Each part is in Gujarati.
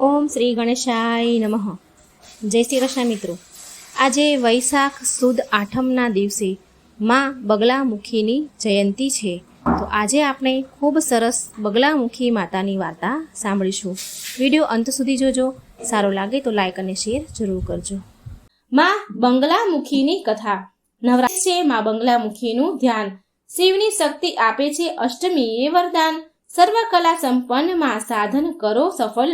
ઓમ શ્રી ગણેશાય નમઃ. જય શ્રી કૃષ્ણ મિત્રો. આજે વૈશાખ સુદ આઠમના દિવસે માં બગલામુખીની જયંતી છે. તો આજે આપણે ખૂબ સરસ બગલામુખી માતાની વાર્તા સાંભળીશું. વીડિયો અંત સુધી જોજો. સારો લાગે તો લાઈક અને શેર જરૂર કરજો. માં બંગલામુખીની કથા. નવરાત્રિ છે માં બંગલામુખીનું ધ્યાન. શિવની શક્તિ આપે છે અષ્ટમીએ વરદાન. સર્વકલા સંપન્નમાં સાધન કરો સફળ.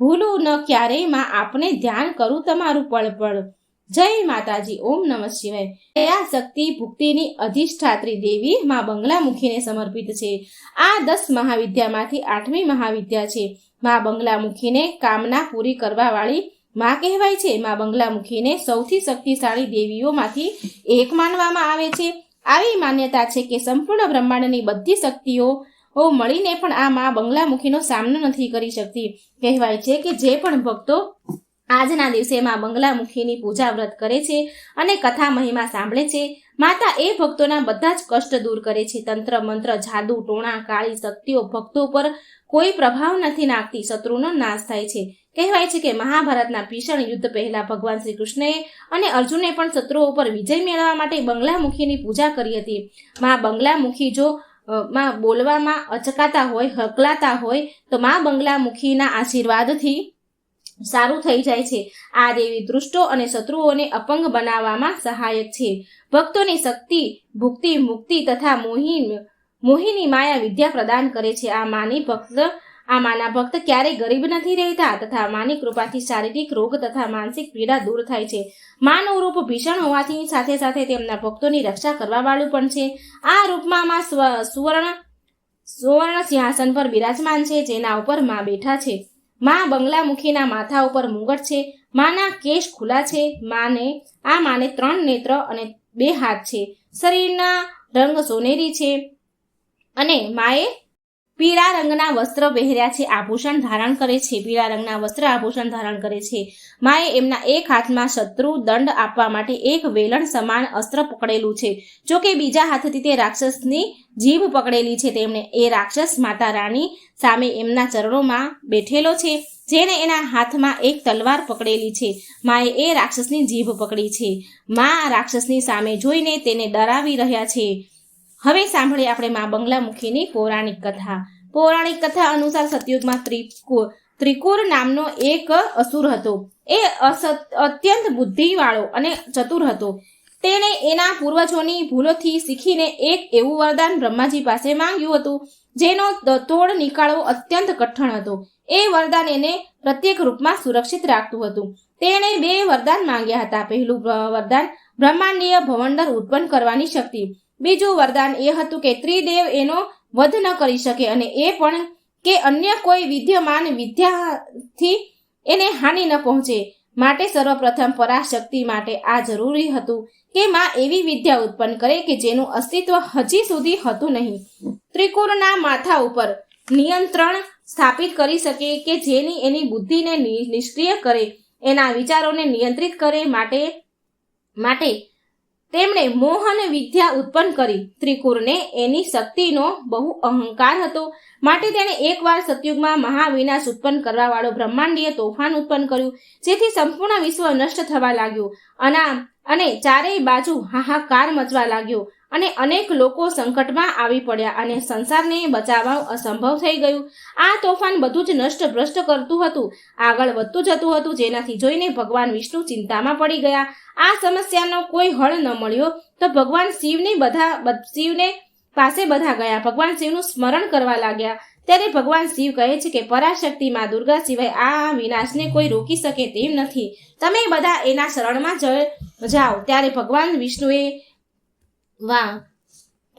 ભૂલું ન ક્યારેયમાં આપને ધ્યાન કરું તમારું પળ પળ. જય માતાજી, ઓમ નમઃ શિવાય. દયા, શક્તિ, ભુક્તિની અધિષ્ઠાત્રી દેવી માં બંગલામુખીને સમર્પિત છે. આ દસ મહાવિદ્યામાંથી આઠમી મહાવિદ્યા છે. માં બંગલા મુખીને કામના પૂરી કરવા વાળી માં કહેવાય છે. માં બંગલામુખીને સૌથી શક્તિશાળી દેવીઓમાંથી એક માનવામાં આવે છે. આવી માન્યતા છે કે સંપૂર્ણ બ્રહ્માંડની બધી શક્તિઓ ઓ, મળીને પણ આ મા બંગલામુખીનો સામનો નથી કરી શકતી. કહેવાય છે કે જે પણ ભક્તો આજના દિવસે મા બંગલામુખીની પૂજા વ્રત કરે છે અને કથા મહિમા સાંભળે છે, માતા એ ભક્તોના બધા જ કષ્ટ દૂર કરે છે. તંત્ર, મંત્ર, જાદુ, ટોણા, કાળી શક્તિઓ ભક્તો પર કોઈ પ્રભાવ નથી નાખતી, શત્રુનો નાશ થાય છે. કહેવાય છે કે મહાભારતના ભીષણ યુદ્ધ પહેલા ભગવાન શ્રી કૃષ્ણએ અને અર્જુને પણ શત્રુઓ પર વિજય મેળવવા માટે બંગલામુખીની પૂજા કરી હતી. મા બંગલામુખી જો માં બોલવામાં અચકાતા હોય, હકલાતા હોય, તો માં બંગલામુખીના આશીર્વાદથી સારું થઈ જાય છે. આ દેવી દૃષ્ટો અને શત્રુઓને અપંગ બનાવવામાં સહાયક છે. ભક્તોની શક્તિ, ભુક્તિ, મુક્તિ તથા મોહિન, મોહિની માયા વિદ્યા પ્રદાન કરે છે. આ માની ભક્ત આ માના ભક્ત ક્યારેય ગરીબ નથી રહેતા તથા માની કૃપાથી શારીરિક રોગ તથા માનસિક પીડા દૂર થાય છે. માનું રૂપ ભીષણ હોવાથી સાથે સાથે તેમના ભક્તોની રક્ષા કરવા વાળું પણ છે. આ રૂપમાં માં સ્વ- સુવર્ણ સુવર્ણ સિંહાસન પર બિરાજમાન છે, જેના ઉપરમાં બેઠા છે. માં બંગલામુખીના માથા ઉપર મુગટ છે. માના કેશ ખુલ્લા છે. માને, આ માને ત્રણ નેત્ર અને બે હાથ છે. શરીરના રંગ સોનેરી છે. અને માએ પીળા રંગના વસ્ત્ર પહેર્યા છે. આભૂષણ ધારણ કરે છે. પીળા રંગના વસ્ત્ર આભૂષણ ધારણ કરે છે. માએ એમના એક હાથમાં શત્રુ દંડ આપવા માટે એક વેલણ સમાન અસ્ત્ર પકડેલું છે. જો કે બીજા હાથથી તે રાક્ષસની જીભ પકડેલી છે. તેમણે એ રાક્ષસ માતા રાણી સામે એમના ચરણોમાં બેઠેલો છે જેને એના હાથમાં એક તલવાર પકડેલી છે. માએ એ રાક્ષસની જીભ પકડી છે. મા રાક્ષસની સામે જોઈને તેને ડરાવી રહ્યા છે. હવે સાંભળીએ આપણે મા બંગલામુખીની પૌરાણિક કથા. પૌરાણિક કથા અનુસાર સતયુગમાં ત્રિકુર ત્રિકુર નામનો એક અસુર હતો. એ અત્યંત બુદ્ધિવાળો અને ચતુર હતો. તેણે એના પૂર્વજોની ભૂલોથી શીખીને એક એવું વરદાન બ્રહ્માજી પાસે માંગ્યું હતું, જેનો તોડ નીકાળવો અત્યંત કઠણ હતો. એ વરદાન એને પ્રત્યેક રૂપમાં સુરક્ષિત રાખતું હતું. તેણે બે વરદાન માંગ્યા હતા. પહેલું વરદાન બ્રહ્માંડીય ભવંડર ઉત્પન્ન કરવાની શક્તિ. બીજું વરદાન એ હતું કે ત્રિદેવ એનો વધ ન કરી શકે અને એ પણ કે અન્ય કોઈ વિદ્યમાન વિદ્યાથી એને હાનિ ન પહોંચે. માટે સર્વપ્રથમ પરાશક્તિ માટે આ જરૂરી હતું કે માં એવી વિદ્યા ઉત્પન્ન કરે કે જેનું અસ્તિત્વ હજી સુધી હતું નહીં. ત્રિકુરના માથા ઉપર નિયંત્રણ સ્થાપિત કરી શકે કે જેની એની બુદ્ધિને નિષ્ક્રિય કરે, એના વિચારોને નિયંત્રિત કરે માટે માટે તેમણે મોહન વિદ્યા ઉત્પન્ન કરી. ત્રિકુરને એની શક્તિનો બહુ અહંકાર હતો. માટે તેણે એકવાર સતયુગમાં મહાવિનાશ ઉત્પન્ન કરવાવાળો બ્રહ્માંડીય તોફાન ઉત્પન્ન કર્યું, જેથી સંપૂર્ણ વિશ્વ નષ્ટ થવા લાગ્યું. અના અને ચારેય બાજુ હાહાકાર મચવા લાગ્યો. અને અનેક લોકો સંકટમાં આવી પડ્યા અને સંસારને બચાવવા અસંભવ થઈ ગયું. આ તોફાન બધું જ નષ્ટ ભ્રષ્ટ કરતું હતું. આગળ વધતું જતું હતું, જેનાથી જોઈને ભગવાન વિષ્ણુ ચિંતામાં પડી ગયા. આ સમસ્યાનો કોઈ હળ ન મળ્યો તો ભગવાન શિવને બધા શિવને પાસે બધા ગયા. ભગવાન શિવનું સ્મરણ કરવા લાગ્યા. ત્યારે ભગવાન શિવ કહે છે કે પરાશક્તિ માં દુર્ગા સિવાય આ વિનાશને કોઈ રોકી શકે તેમ નથી. તમે બધા એના શરણમાં જાઓ. ત્યારે ભગવાન વિષ્ણુએ વાહ.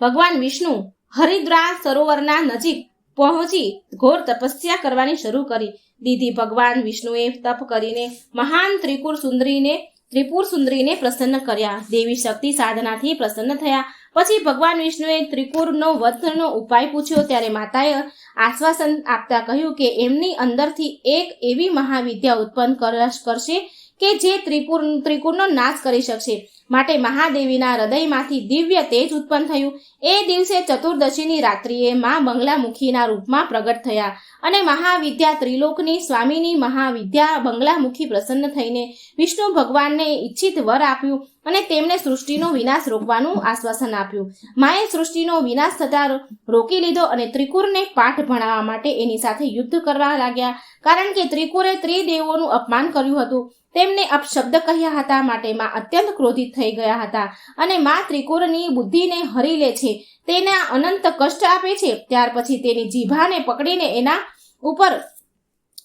ભગવાન વિષ્ણુ હરિદ્રા સરોવરના નજીક પહોંચી ઘોર તપસ્યા કરવાની શરૂ કરી. દીધી ભગવાન વિષ્ણુએ તપ કરીને મહાન ત્રિપુર સુંદરીને ત્રિપુર સુંદરીને પ્રસન્ન કર્યા. દેવી શક્તિ સાધનાથી પ્રસન્ન થયા. પછી ભગવાન વિષ્ણુએ ત્રિપુરનો વધનો ઉપાય પૂછ્યો. ત્યારે માતાએ આશ્વાસન આપતા કહ્યું કે એમની અંદરથી એક એવી મહાવિદ્યા ઉત્પન્ન કરશે કે જે ત્રિપુર ત્રિકુરનો નાશ કરી શકશે. માટે મહાદેવીના હૃદયમાંથી દિવ્ય તેજ ઉત્પન્ન થયું. એ દિવસે ચતુર્દશીની રાત્રિએ મા બંગલામુખીના રૂપમાં પ્રગટ થયા અને મહાવિદ્યા ત્રિલોકની સ્વામીની મહાવિદ્યા બંગલામુખી પ્રસન્ન થઈને વિષ્ણુ ભગવાનને ઈચ્છિત વર આપ્યું. અને તેમને સૃષ્ટિનો વિનાશ રોકવાનું આશ્વાસન આપ્યું. માએ સૃષ્ટિનો વિનાશ થતા રોકી લીધો અને ત્રિકુરને પાઠ ભણાવવા માટે એની સાથે યુદ્ધ કરવા લાગ્યા. કારણ કે ત્રિકુરે ત્રિદેવોનું અપમાન કર્યું હતું. તેમને અપશબ્દ કહ્યા હતા માટે માં અત્યંત ક્રોધિત થઈ ગયા હતા. અને માં ત્રિકુરની બુદ્ધિને હરી લે છે. તેને અનંત કષ્ટ આપે છે. ત્યાર પછી તેની જીભાને પકડીને એના ઉપર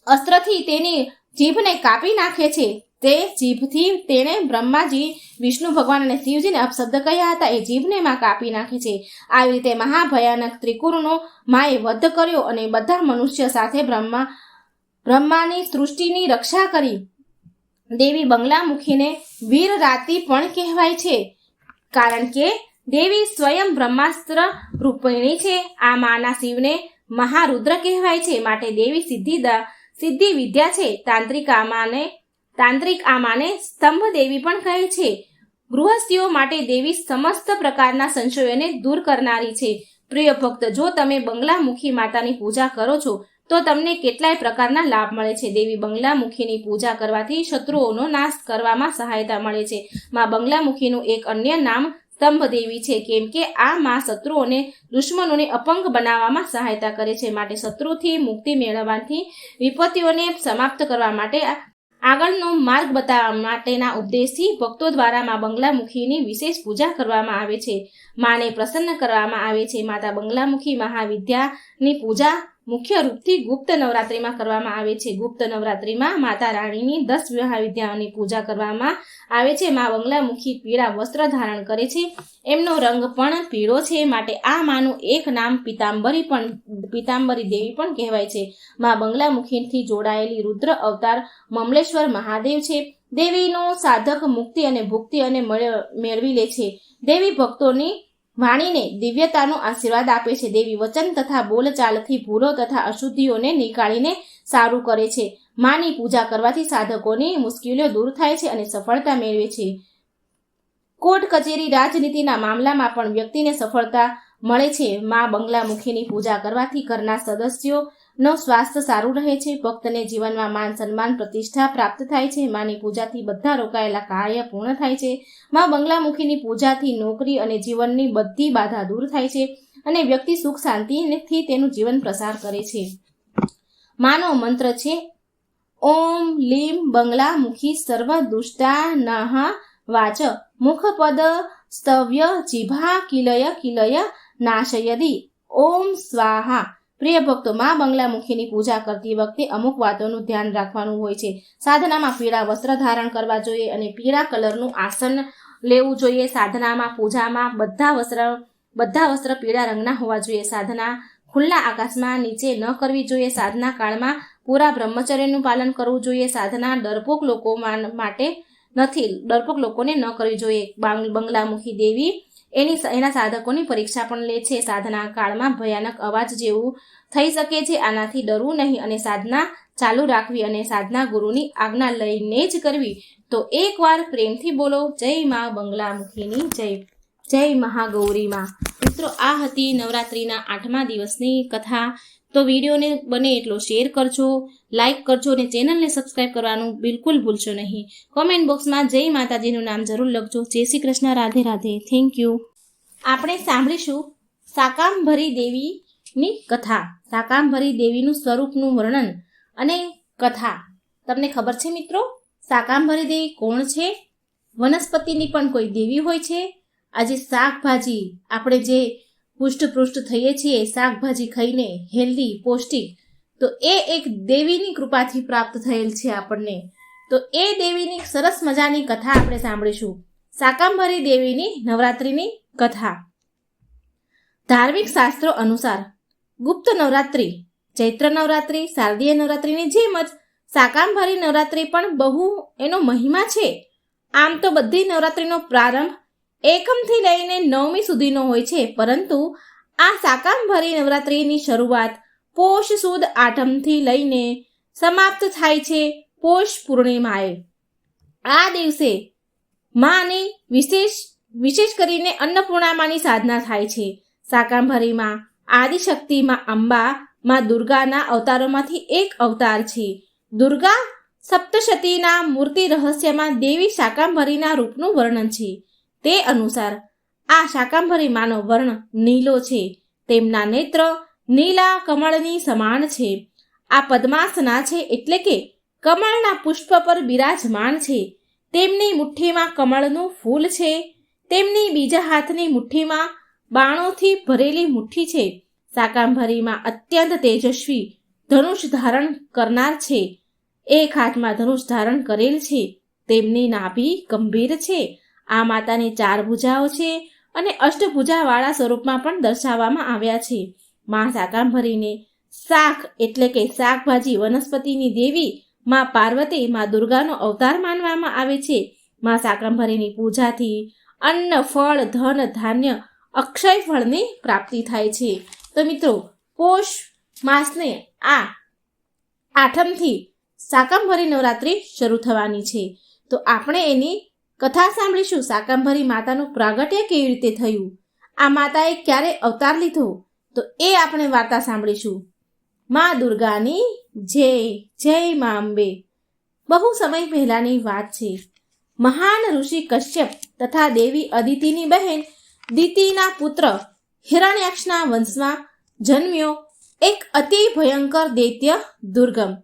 અસ્ત્રથી તેની જીભને કાપી નાખે છે. તે જીભથી તેણે બ્રહ્માજી, વિષ્ણુ ભગવાન અને શિવજીને અપશબ્દ કહ્યા હતા. એ જીભને માં કાપી નાખે છે. આવી રીતે મહાભયાનક ત્રિકુરનો માએ વધ કર્યો અને બધા મનુષ્ય સાથે બ્રહ્મા, બ્રહ્માની સૃષ્ટિની રક્ષા કરી. દેવી બંગલામુખીને વીર રાતી પણ કહેવાય છે. કારણ કે દેવી સ્વયં બ્રહ્માસ્ત્ર રૂપિણી છે. આ માના શિવને મહારુદ્ર કહેવાય છે. માટે દેવી સિદ્ધિ સિદ્ધિ વિદ્યા છે. તાંત્રિક આમાને તાંત્રિક આમાને સ્તંભ દેવી પણ કહે છે. ગૃહસ્થીઓ માટે દેવી સમસ્ત પ્રકારના સંશયોને દૂર કરનારી છે. પ્રિય ભક્ત, જો તમે બંગલામુખી માતાની પૂજા કરો છો, તો તમને કેટલાય પ્રકારના લાભ મળે છે. દેવી બંગલામુખીની પૂજા કરવાથી શત્રુઓનો નાશ કરવામાં સહાયતા મળે છે. માં બંગલામુખીનું એક અન્ય નામ સ્તંભ દેવી છે, કેમ કે આ માં શત્રુઓને દુશ્મનોને અપંગ બનાવવામાં સહાયતા કરે છે. માટે શત્રુથી મુક્તિ મેળવવાથી વિપત્તિઓને સમાપ્ત કરવા માટે આગળનો માર્ગ બતાવવા માટેના ઉપદેશથી ભક્તો દ્વારા મા બંગલામુખીની વિશેષ પૂજા કરવામાં આવે છે. માને પ્રસન્ન કરવામાં આવે છે. માતા બંગલામુખી મહાવિદ્યાની પૂજા મુખ્ય રૂપથી ગુપ્ત નવરાત્રિમાં કરવામાં આવે છે. ગુપ્ત નવરાત્રિમાં માતા રાણીની દસ મહાવિદ્યાઓની પૂજા કરવામાં આવે છે. મા બંગલામુખી પીળા વસ્ત્ર ધારણ કરે છે. એમનો રંગ પણ પીળો છે. માટે આ માનું એક નામ પિતાંબરી પણ, પિતાંબરી દેવી પણ કહેવાય છે. મા બંગલામુખીથી જોડાયેલી રુદ્ર અવતાર મમલેશ્વર મહાદેવ છે. દેવીનો સાધક મુક્તિ અને ભુક્તિ અને મળે- મેળવી લે છે. દેવી ભક્તોની વાણીને દિવ્યતાનો આશીર્વાદ આપે છે. દેવી વચન તથા બોલચાલથી ભૂલો તથા અશુદ્ધિઓને નીકાળીને સારું કરે છે. માની પૂજા કરવાથી સાધકોની મુશ્કેલીઓ દૂર થાય છે અને સફળતા મેળવે છે. કોર્ટ કચેરી રાજનીતિના મામલામાં પણ વ્યક્તિને સફળતા મળે છે. મા બંગલામુખીની પૂજા કરવાથી ઘરના સદસ્યોનો સ્વાસ્થ્ય સારું રહે છે, ભક્તને જીવનમાં માન સન્માન, પ્રતિષ્ઠા પ્રાપ્ત થાય છે, માની પૂજાથી બધા રોકાયેલા કાર્ય પૂર્ણ થાય છે. મા બંગલામુખીની પૂજાથી નોકરી અને જીવનની બધી બાધા દૂર થાય છે અને વ્યક્તિ સુખ શાંતિથી તેનું જીવન પ્રસાર કરે છે. માનો મંત્ર છે, ઓમ લીમ બંગલામુખી સર્વ દુષ્ટા નાહા વાચ. મુખપદ સ્તવ્ય જીભા કિલય કિલય નાશયદી. ઓમ સ્વાહા. પ્રિય ભક્તો, મા બંગલામુખીની પૂજા કરતી વખતે અમુક વાતોનું ધ્યાન રાખવાનું હોય છે. સાધનામાં પીળા વસ્ત્ર ધારણ કરવા જોઈએ અને પીળા કલરનું આસન લેવું જોઈએ. સાધનામાં, પૂજામાં બધા વસ્ત્ર બધા વસ્ત્ર પીળા રંગના હોવા જોઈએ. સાધના ખુલ્લા આકાશમાં નીચે ન કરવી જોઈએ. સાધના કાળમાં પૂરા બ્રહ્મચર્યનું પાલન કરવું જોઈએ. સાધના ડરપોક લોકો માટે નથી, ડરપોક લોકોને ન કરવી જોઈએ. બાંગ- બંગલામુખી દેવી એની એના સાધકોની પરીક્ષા પણ લે છે. સાધના કાળમાં ભયાનક અવાજ જેવું થઈ શકે છે. આનાથી ડરવું નહીં અને સાધના ચાલુ રાખવી અને સાધના ગુરુની આજ્ઞા લઈને જ કરવી. તો એકવાર પ્રેમથી બોલો. જય મા બંગલામુખીની જય. જય મહાગૌરીમાં. મિત્રો, આ હતી નવરાત્રિના આઠમા દિવસની કથા. તો વિડીયોને બને એટલો શેર કરજો લાઈક કરજો અને ચેનલને સબસ્ક્રાઈબ કરવાનું બિલકુલ ભૂલશો નહીં. કોમેન્ટ બોક્સમાં જય માતાજીનું નામ જરૂર લખજો. જય શ્રી કૃષ્ણ, રાધે રાધે. થેન્ક યુ આપણે સાંભળીશું સાકાંભરી દેવીની કથા. સાકાંભરી દેવીનું સ્વરૂપનું વર્ણન અને કથા. તમને ખબર છે મિત્રો? શાકાંભરી દેવી કોણ છે? વનસ્પતિની પણ કોઈ દેવી હોય છે? આજે શાકભાજી, આપણે જે પુષ્ટપૃષ્ટ થઈએ છીએ શાકભાજી ખાઈને, હેલ્ધી, પૌષ્ટિક. તો એ એક દેવીની કૃપાથી પ્રાપ્ત થયેલ છે આપણને. તો એ દેવીની સરસ મજાની કથા આપણે સાંભળીશું. શાકાંભરી દેવીની નવરાત્રિની કથા. ધાર્મિક શાસ્ત્રો અનુસાર, ગુપ્ત નવરાત્રિ, ચૈત્ર નવરાત્રિ, શારદીય નવરાત્રિની જેમ જ શાકાંભરી નવરાત્રિ પણ બહુ એનો મહિમા છે. આમ તો બધી નવરાત્રિનો પ્રારંભ એકમથી લઈને નવમી સુધીનો હોય છે, પરંતુ આ શાકાંભરી નવરાત્રિની શરૂઆત પોષ સુદ આઠમથી લઈને સમાપ્ત થાય છે પોષ પૂર્ણિમાએ. આ દિવસે માની વિશેષ વિશેષ કરીને અન્નપૂર્ણામાની સાધના થાય છે. શાકાંભરીમાં આદિશક્તિમાં અંબા માં દુર્ગાના અવતારોમાંથી એક અવતાર છે. દુર્ગા સપ્તશતીના મૂર્તિ રહસ્યમાં દેવી શાકાંભરીના રૂપનું વર્ણન છે. તે અનુસાર આ શાકાંભરી માનો વર્ણ નીલો છે. તેમના નેત્ર નીલા કમળની સમાન છે. આ પદ્માસના છે એટલે કે કમળના પુષ્પ પર બિરાજમાન છે. તેમની મુઠ્ઠીમાં કમળનું ફૂલ છે. તેમની બીજા હાથની મુઠ્ઠીમાં બાણોથી ભરેલી મુઠ્ઠી છે. શાકાંભરીમાં અત્યંત તેજસ્વી ધનુષ ધારણ કરનાર છે. એક હાથમાં ધનુષ ધારણ કરેલ છે. તેમની નાભી ગંભીર છે. આ માતાની ચાર ભુજાઓ છે અને અષ્ટભુજાવાળા સ્વરૂપમાં પણ દર્શાવવામાં આવ્યા છે. માં શાકાંભરીને શાક એટલે કે શાકભાજી વનસ્પતિની દેવી માં પાર્વતી માં દુર્ગાનો અવતાર માનવામાં આવે છે. માં શાકાંભરીની પૂજાથી અન્ન, ફળ, ધન, ધાન્ય, અક્ષય ફળની પ્રાપ્તિ થાય છે. તો મિત્રો, પોષ માસને આ આઠમથી શાકાંભરી નવરાત્રિ શરૂ થવાની છે. તો આપણે એની કથા સાંભળીશું. શાકંભરી માતાનું પ્રાગટ્ય કેવી રીતે થયું? આ માતાએ ક્યારે અવતાર લીધો? તો એ આપણે વાર્તા સાંભળીશું. મા દુર્ગાની જય જય મા અંબે. બહુ સમય પહેલાની વાત છે. મહાન ઋષિ કશ્યપ તથા દેવી અદિતિની બહેન દિતિના પુત્ર હિરણ્યાક્ષના વંશમાં જન્મ્યો એક અતિ ભયંકર દૈત્ય દુર્ગમ.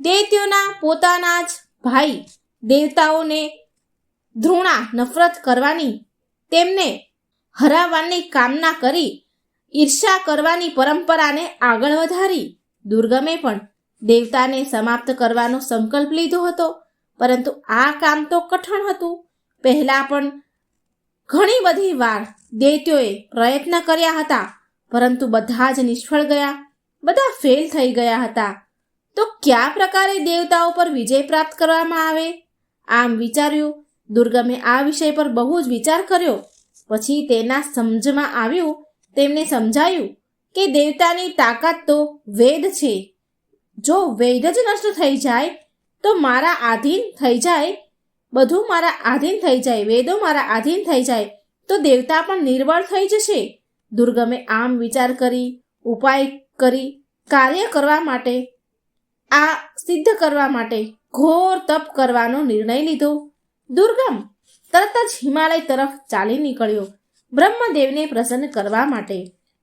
દૈત્યોના પોતાના જ ભાઈ દેવતાઓને ધૃણા નફરત કરવાની, તેમને હરાવવાની કામના કરી ઈર્ષા કરવાની પરંપરાને આગળ વધારી. દુર્ગમે પણ દેવતાને સમાપ્ત કરવાનો સંકલ્પ લીધો હતો, પરંતુ આ કામ તો કઠણ હતું. પહેલાં પણ ઘણી બધી વાર દૈત્યોએ પ્રયત્ન કર્યા હતા, પરંતુ બધા જ નિષ્ફળ ગયા, બધા ફેલ થઈ ગયા હતા. તો કયા પ્રકારે દેવતાઓ પર વિજય પ્રાપ્ત કરવામાં આવે? આમ વિચાર્યું દુર્ગમે આ વિષય પર બહુ જ વિચાર કર્યો. પછી તેના સમજમાં આવ્યું, તેમને સમજાયું કે દેવતાની તાકાત તો વેદ છે. જો વેદ જ નષ્ટ થઈ જાય, તો મારા આધીન થઈ જાય, બધું મારા આધીન થઈ જાય, વેદો મારા આધીન થઈ જાય, તો દેવતા પણ નિર્બળ થઈ જશે. દુર્ગમે આમ વિચાર કરી, ઉપાય કરી, કાર્ય કરવા માટે, આ સિદ્ધ કરવા માટે ઘોર તપ કરવાનો નિર્ણય લીધો. દુર્ગમ તરત જ હિમાલય તરફ ચાલી નીકળ્યો બ્રહ્મદેવને પ્રસન્ન કરવા માટે.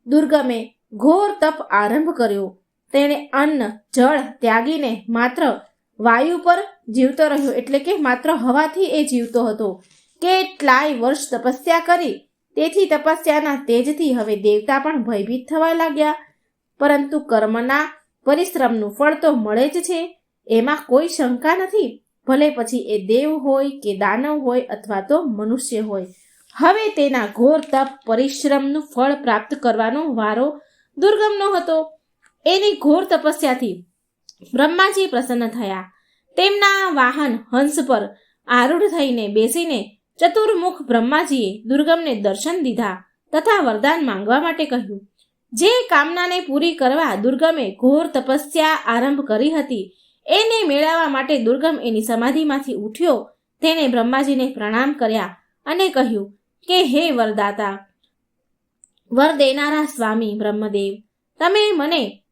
દુર્ગમે ઘોર તપ આરંભ કર્યો. તેણે અન્ન, જળ ત્યાગીને માત્ર વાયુ પર જીવતો રહ્યો એટલે કે માત્ર હવાથી એ જીવતો હતો. કેટલાય વર્ષ તપસ્યા કરી, તેથી તપસ્યાના તેજથી હવે દેવતા પણ ભયભીત થવા લાગ્યા. પરંતુ કર્મના પરિશ્રમનું ફળ તો મળે જ છે, એમાં કોઈ શંકા નથી. ભલે પછી એ દેવ હોય કે દાનવ હોય અથવા તો મનુષ્ય હોય. હવે તેના ઘોર તપ, પરિશ્રમનું ફળ પ્રાપ્ત કરવાનો વારો દુર્ગમનો હતો. એની ઘોર તપસ્યાથી બ્રહ્માજી પ્રસન્ન થયા. તેમના વાહન હંસ પર આરૂઢ થઈને બેસીને ચતુર્મુખ બ્રહ્માજીએ દુર્ગમને દર્શન દીધા તથા વરદાન માંગવા માટે કહ્યું. જે કામનાને પૂરી કરવા દુર્ગમે ઘોર તપસ્યા આરંભ કરી હતી એને મેળવવા માટે દુર્ગમ એની સમાધિમાંથી ઉઠ્યો. તેને બ્રહ્માજીને પ્રણામ કર્યા અને કહ્યું કે, હે વરદાતા, વર દેનારા સ્વામી બ્રહ્મદેવ, તમે મને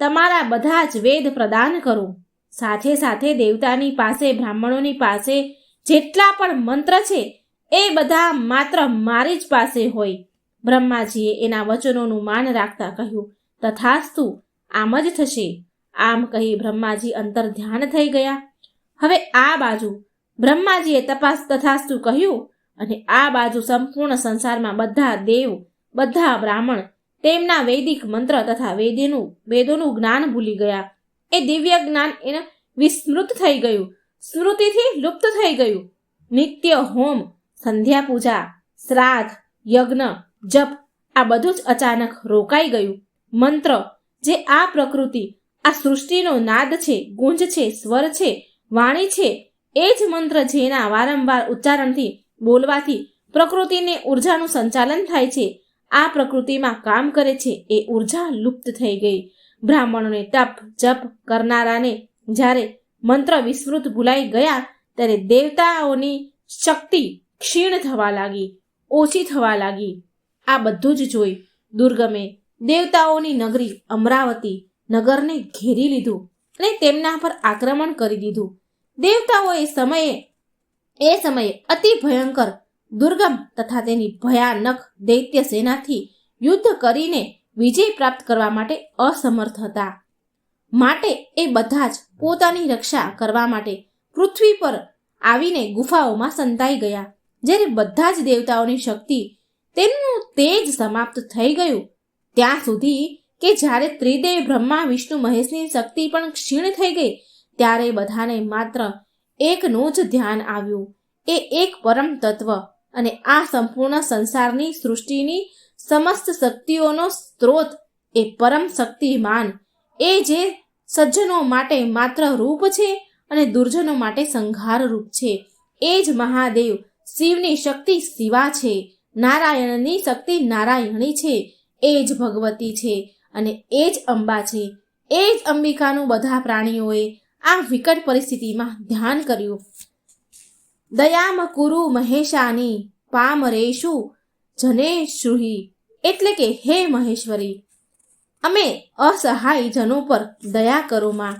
તમારા બધા જ વેદ પ્રદાન કરો. સાથે સાથે દેવતાની પાસે, બ્રાહ્મણોની પાસે જેટલા પણ મંત્ર છે, એ બધા માત્ર મારી જ પાસે હોય. બ્રહ્માજીએ એના વચનોનું માન રાખતા કહ્યું, તથાસ્તુ, આમ જ થશે. આમ કહી બ્રહ્માજી અંતર ધ્યાન થઈ ગયા. હવે આ બાજુ બ્રહ્માજીએ તપાસ તથાસ્તુ કહ્યું અને આ બાજુ સંપૂર્ણ સંસારમાં બધા દેવ, બધા બ્રાહ્મણ, તેમના વૈદિક મંત્ર તથા વેદોનું વેદોનું જ્ઞાન ભૂલી ગયા. એ દિવ્ય જ્ઞાન એને વિસ્મૃત થઈ ગયું. સ્મૃતિથી લુપ્ત થઈ ગયું. નિત્ય હોમ, સંધ્યા પૂજા, શ્રાદ્ધ, યજ્ઞ, જપ આ બધું જ અચાનક રોકાઈ ગયું. મંત્ર, જે આ પ્રકૃતિ આ સૃષ્ટિનો નાદ છે, ગુંજ છે, સ્વર છે, વાણી છે, એ જ મંત્ર જેના વારંવાર ઉચ્ચારણથી બોલવાથી પ્રકૃતિને ઉર્જાનું સંચાલન થાય છે. આ પ્રકૃતિમાં કામ કરે છે, એ ઊર્જા લુપ્ત થઈ ગઈ. બ્રાહ્મણોને તપ, જપ કરનારાને જ્યારે મંત્ર વિસ્મૃત ભૂલાઈ ગયા, ત્યારે દેવતાઓની શક્તિ ક્ષીણ થવા લાગી, ઓછી થવા લાગી. આ બધું જ જોઈ દુર્ગમે દેવતાઓની નગરી અમરાવતી નગરને ઘેરી લીધું અને તેમના પર આક્રમણ કરી દીધું. દેવતાઓએ સમયે, એ સમયે અતિ ભયંકર, દુર્ગમ તથા તેની ભયાનક દૈત્ય સેનાથી યુદ્ધ કરીને વિજય પ્રાપ્ત કરવા માટે અસમર્થ હતા. માટે એ બધા જ પોતાની રક્ષા કરવા માટે પૃથ્વી પર આવીને ગુફાઓમાં સંતાઈ ગયા. જ્યારે બધા જ દેવતાઓની શક્તિ તેમનું તેજ સમાપ્ત થઈ ગયું, ત્યાં સુધી કે જ્યારે ત્રિદેવ બ્રહ્મા, વિષ્ણુ મહેશની શક્તિ પણ ક્ષીણ થઈ ગઈ, ત્યારે બધાને માત્ર એકનું જ ધ્યાન આવ્યું. એ એક પરમ તત્વ અને આ સંપૂર્ણ સંસારની સૃષ્ટિની સમસ્ત શક્તિઓનો સ્ત્રોત એ પરમ શક્તિમાન. એ જે સજ્જનો માટે માત્ર રૂપ છે અને દુર્જનો માટે સંઘાર રૂપ છે. એ જ મહાદેવ શિવની શક્તિ શિવા છે. નારાયણની શક્તિ નારાયણી છે. એ જ ભગવતી છે. અને એ જ અંબા છે. એ જ અંબિકાનું બધા પ્રાણીઓએ આ વિકટ પરિસ્થિતિમાં ધ્યાન કર્યું. દયામ કુરુ મહેશાની પામરેશુ જનેશ્રુહી એટલે કે, હે મહેશ્વરી, અમે અસહાય જનો પર દયા કરો માં.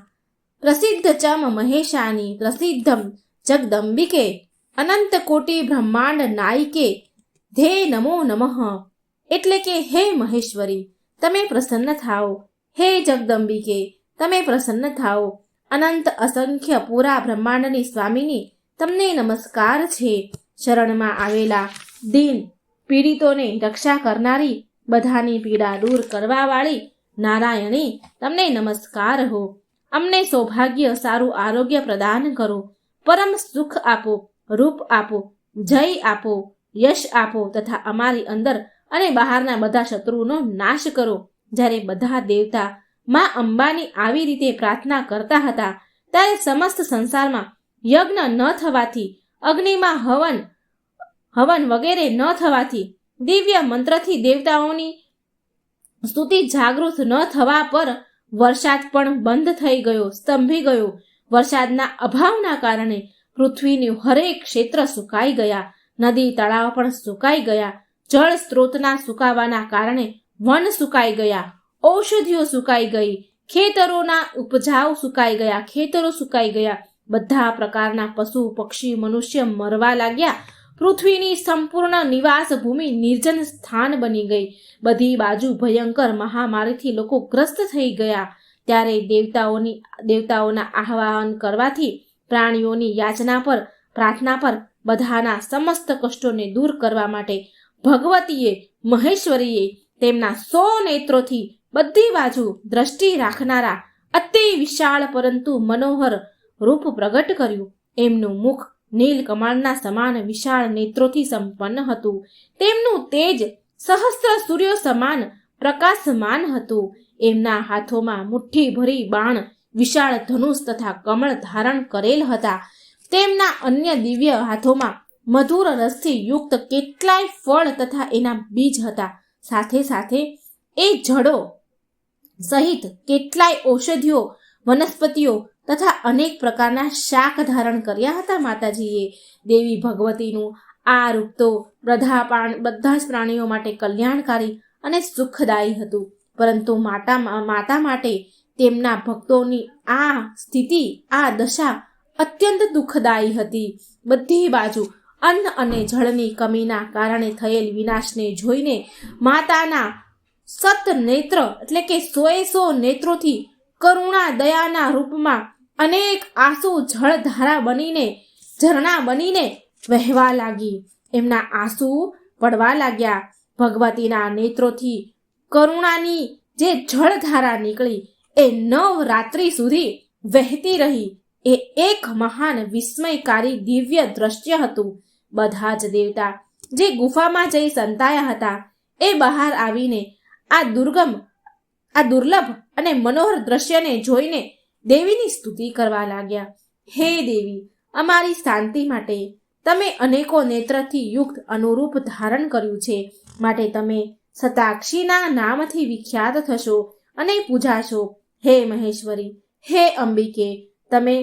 પ્રસિદ્ધ ચમ મહેશાની પ્રસિદ્ધમ જગદંબિકે, અનંત કોટી બ્રહ્માંડ નાયિકે, ધે નમો નમઃ. એટલે કે, હે મહેશ્વરી તમે પ્રસન્ન થાઓ. હે જગદંબિકે, તમે પ્રસન્ન થાઓ. અનંત અસંખ્ય પૂરા બ્રહ્માંડની સ્વામીની તમને નમસ્કાર છે. શરણમાં આવેલા દિન પીડિતોને રક્ષા કરનારી બધાની પીડા દૂર કરવાવાળી નારાયણી તમને નમસ્કાર હો. અમને સૌભાગ્ય સારું આરોગ્ય પ્રદાન કરો. પરમ સુખ આપો, રૂપ આપો, જય આપો, યશ આપો તથા અમારી અંદર અને બહારના બધા શત્રુઓનો નાશ કરો. જ્યારે બધા દેવતા માં અંબાની આવી રીતે પ્રાર્થના કરતા હતા, ત્યારે સમસ્ત સંસારમાં યજ્ઞ ન થવાથી, અગ્નિમાં હવન હવન વગેરે ન થવાથી, દિવ્ય મંત્રથી દેવતાઓની સ્તુતિ જાગૃત ન થવા પર વરસાદ પણ બંધ થઈ ગયો, સ્તંભી ગયો. વરસાદના અભાવના કારણે પૃથ્વીનું હરેક ક્ષેત્ર સુકાઈ ગયા નદી તળાવ પણ સુકાઈ ગયા જળ સ્ત્રોતના સુકાવાના કારણે વન સુકાઈ ગયા, ઔષધિઓ સુકાઈ ગઈ, ખેતરોના ઉપજાવ સુકાઈ ગયા, ખેતરો સુકાઈ ગયા. બધા પ્રકારના પશુ, પક્ષી, મનુષ્ય મરવા લાગ્યા. પૃથ્વીની સંપૂર્ણ નિવાસ ભૂમિ નિર્જન સ્થાન બની ગઈ. બધી બાજુ ભયંકર મહામારીથી લોકો ગ્રસ્ત થઈ ગયા. ત્યારે દેવતાઓની, દેવતાઓના આહ્વાન કરવાથી પ્રાણીઓની યાચના પર, પ્રાર્થના પર બધાના સમસ્ત કષ્ટોને દૂર કરવા માટે ભગવતીએ, મહેશ્વરીએ તેમના સો નેત્રોથી બધી બાજુ દ્રષ્ટિ રાખનારા અતિ વિશાળ પરંતુ મનોહર રૂપ પ્રગટ કર્યું. એમનું મુખ નીલ કમાળના સમાન વિશાળ નેત્રોથી સંપન્ન હતું. તેમનું તેજ સહસ્ત્ર સૂર્યો સમાન પ્રકાશમાન હતું. એમના હાથોમાં મુઠ્ઠી ભરી બાણ, વિશાળ ધનુષ તથા કમળ ધારણ કરેલ હતા. તેમના અન્ય દિવ્ય હાથોમાં મધુર રસથી યુક્ત કેટલાય ફળ તથા એના બીજ હતા. સાથે સાથે એ જડો સહિત કેટલાય ઔષધિઓ, વનસ્પતિઓ તથા અનેક પ્રકારના શાક ધારણ કર્યા હતા માતાજીએ. દેવી ભગવતીનું આ રૂપ તો બધા બધા જ પ્રાણીઓ માટે કલ્યાણકારી અને સુખદાયી હતું. પરંતુ માતા માતા માટે તેમના ભક્તોની આ સ્થિતિ, આ દશા અત્યંત દુઃખદાયી હતી. બધી બાજુ અન્ન અને જળની કમીના કારણે થયેલ વિનાશને જોઈને માતાના સત નેત્ર એટલે કે સોએ સો નેત્રોથી કરુણા દયાના રૂપમાં અનેક આંસુ જળધારા બનીને, ઝરણા બનીને વહેવા લાગી. એમના આંસુ પડવા લાગ્યા. ભગવતીના નેત્રોથી કરુણાની જે જળધારા નીકળી, એ નવ રાત્રિ સુધી વહેતી રહી. એ એક મહાન વિસ્મયકારી દિવ્ય દ્રશ્ય હતું. બધા જ દેવતા જે ગુફામાં જઈ સંતાયા હતા, એ બહાર આવીને આ દુર્ગમ, આ દુર્લભ અને મનોહર દ્રશ્યને જોઈને દેવીની સ્તુતિ કરવા લાગ્યા. હે દેવી, અમારી શાંતિ માટે તમે અનેકો નેત્રથી યુક્ત અનુરૂપ ધારણ કર્યું છે. માટે તમે સતાક્ષીના નામથી વિખ્યાત થશો અને પૂજાશો. હે મહેશ્વરી, હે અંબિકે, તમે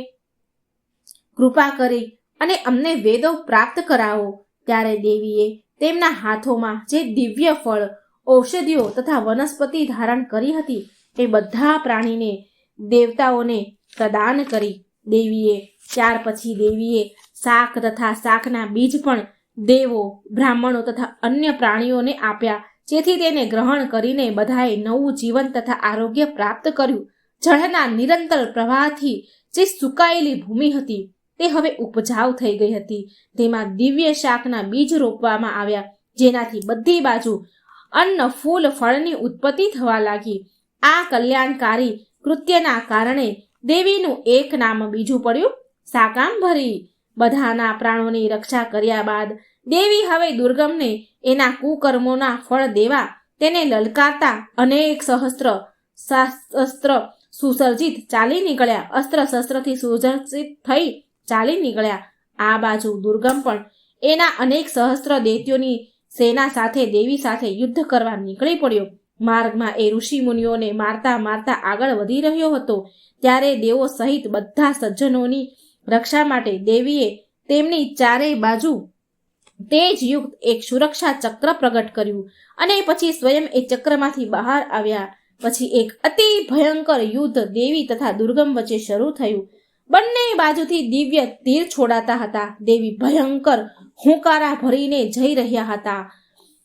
કૃપા કરી અને અમને વેદો પ્રાપ્ત કરાવો. ત્યારે દેવીએ તેમના હાથોમાં જે દિવ્ય ફળ, ઔષધિઓ તથા વનસ્પતિ ધારણ કરી હતી, એ બધા પ્રાણીને, દેવતાઓને પ્રદાન કરી. દેવીએ ત્યાર પછી દેવીએ શાક તથા શાકના બીજ પણ દેવો, બ્રાહ્મણો તથા અન્ય પ્રાણીઓને આપ્યા. જેથી તેને ગ્રહણ કરીને બધાએ નવું જીવન તથા આરોગ્ય પ્રાપ્ત કર્યું. જળના નિરંતર પ્રવાહથી જે સુકાયેલી ભૂમિ હતી તે હવે ઉપજાઉ થઈ ગઈ હતી. તેમાં દિવ્ય શાકના બીજ રોપવામાં આવ્યા. જેનાથી બધી બાજુ અન્ન, ફૂલ, ફળની ઉત્પત્તિ થવા લાગી. આ કલ્યાણકારી કૃત્યના કારણે દેવીનું એક નામ બીજું પડ્યું સાકાંભરી બધાના પ્રાણોની રક્ષા કર્યા બાદ દેવી હવે દુર્ગમને એના કુકર્મોના ફળ દેવા તેને લલકારતા અનેક સહસ્ત્ર શાસ્ત્ર સુસર્જિત ચાલી નીકળ્યા. અસ્ત્ર શસ્ત્રથી સુસર્જિત થઈ ચાલી નીકળ્યા. આ બાજુ દુર્ગમ પણ એના અનેક સહસ્ત્ર દૈત્યોની સેના સાથે, દેવી સાથે યુદ્ધ કરવા નીકળી પડ્યો. માર્ગમાં એ ઋષિ મુનિઓને મારતા મારતા આગળ વધી રહ્યો હતો. ત્યારે દેવો સહિત બધા સજ્જનોની રક્ષા માટે દેવીએ તેમની ચારેય બાજુ તેજયુક્ત એક સુરક્ષા ચક્ર પ્રગટ કર્યું અને પછી સ્વયં એ ચક્રમાંથી બહાર આવ્યા. પછી એક અતિ ભયંકર યુદ્ધ દેવી તથા દુર્ગમ વચ્ચે શરૂ થયું. બંને બાજુથી દિવ્ય તીર છોડાતા હતા. દેવી ભયંકર હુંકારા ભરીને જઈ રહ્યા હતા.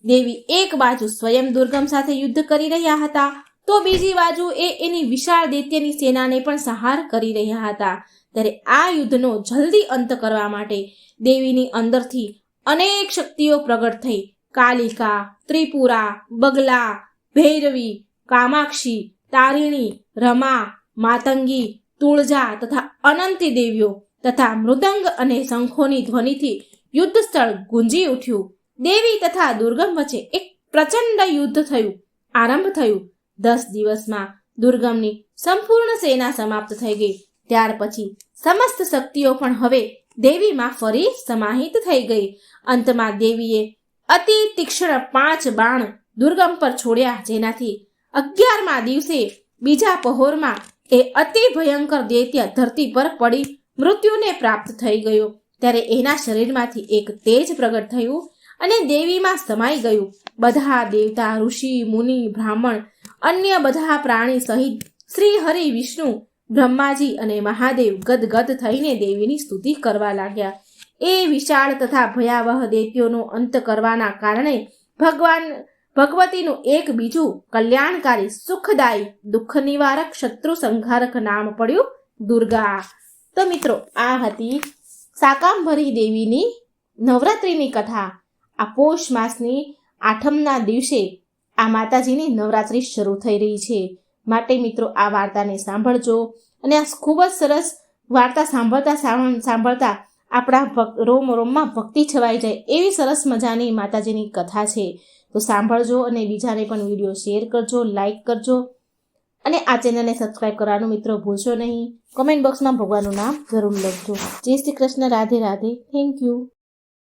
દેવી એક બાજુ સ્વયં દુર્ગમ સાથે યુદ્ધ કરી રહ્યા હતા, તો બીજી બાજુ એ એની વિશાળ દૈત્યની સેનાને પણ સહાર કરી રહ્યા હતા. ત્યારે આ યુદ્ધનો જલ્દી અંત કરવા માટે દેવીની અંદરથી અનેક શક્તિઓ પ્રગટ થઈ. કાલિકા, ત્રિપુરા, બગલા, ભૈરવી, કામાક્ષી, તારિણી, રમા, માતંગી તુળજા તથા અનંતી દેવીઓ તથા મૃદંગ અને શંખોની ધ્વનિથી યુદ્ધ સ્થળ ગુંજી ઉઠ્યું. દેવી તથા દુર્ગમ વચ્ચે એક પ્રચંડ યુદ્ધ થયું. આરંભ થયું. દસ દિવસમાં દુર્ગમની સંપૂર્ણ સેના સમાપ્ત થઈ ગઈ. ત્યાર પછી સમસ્ત શક્તિઓ પણ હવે દેવીમાં ફરી સમાહિત થઈ ગઈ. અંતમાં દેવીએ અતિ તીક્ષ્ણ પાંચ બાણ દુર્ગમ પર છોડ્યા, જેનાથી અગિયારમા દિવસે બીજા પહોરમાં એ અતિ ભયંકર દૈત્ય ધરતી પર પડી મૃત્યુને પ્રાપ્ત થઈ ગયો. ત્યારે એના શરીરમાંથી એક તેજ પ્રગટ થયું અને દેવીમાં સમાઈ ગયું. બધા દેવતા, ઋષિ, મુનિ, બ્રાહ્મણ, અન્ય બધા પ્રાણી સહિત શ્રી હરિ વિષ્ણુ, બ્રહ્માજી અને મહાદેવ ગદગદ થઈને દેવીની સ્તુતિ કરવા લાગ્યા. એ વિશાળ તથા ભયાવહ દૈત્યોનો અંત કરવાના કારણે ભગવાન ભગવતીનું એક બીજું કલ્યાણકારી, સુખદાયી દુઃખ નિવારક શત્રુ સંહારક નામ પડ્યું દુર્ગા. તો મિત્રો, આ હતી સાકાંભરી દેવીની નવરાત્રિની કથા. આ પોષ માસની આઠમના દિવસે આ માતાજીની નવરાત્રિ શરૂ થઈ રહી છે. માટે મિત્રો, આ વાર્તાને સાંભળજો અને આ ખૂબ જ સરસ વાર્તા સાંભળતા સાંભળતા આપણા રોમ, રોમમાં ભક્તિ છવાઈ જાય એવી સરસ મજાની માતાજીની કથા છે. તો સાંભળજો અને બીજાને પણ વીડિયો શેર કરજો લાઈક કરજો. અને આ ચેનલને સબસ્ક્રાઈબ કરવાનું મિત્રો ભૂલશો નહીં. કમેન્ટ બોક્સમાં ભગવાનનું નામ જરૂર લખજો. જય શ્રી કૃષ્ણ, રાધે રાધે. Thank you